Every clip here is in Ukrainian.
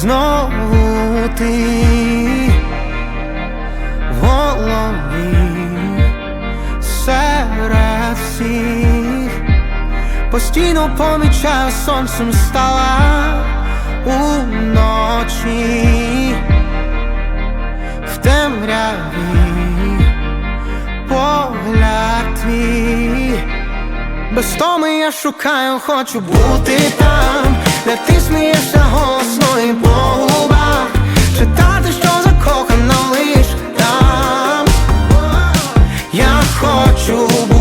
знову ти в голові серед всіх. Постійно помічаю сонцем стала уночі в темряві погляд твій. Без томи я шукаю, хочу бути там, де ти хочу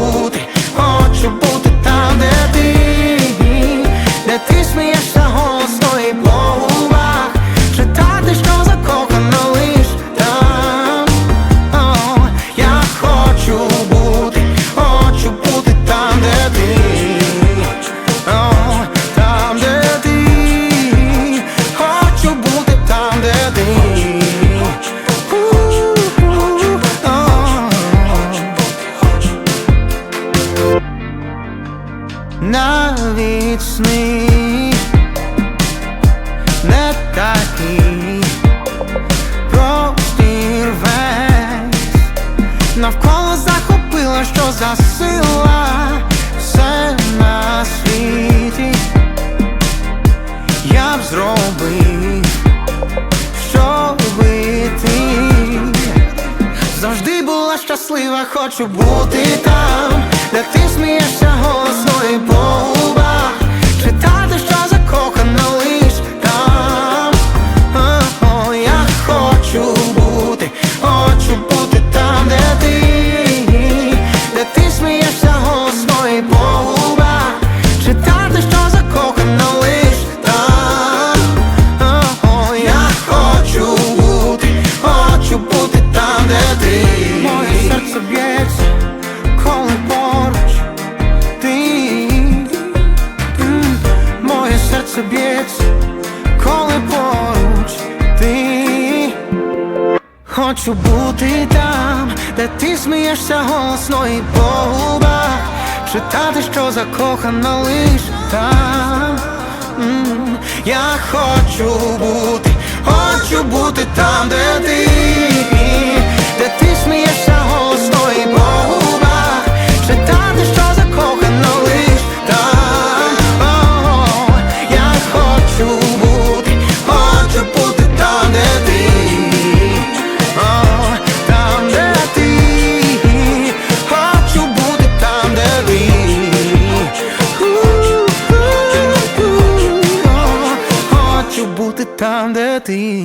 Навіть сни. Не такі простір весь. Навколо захопила, що за сила. Все на світі. Я б зробив, щоби ти завжди була щаслива, хочу бути там, де ти смієшся Хочу бути там, де ти смієшся голосно і по губах. Читати, що закохана лиш там. Я хочу бути, хочу бути там, де ти, Хочу бути там, де ти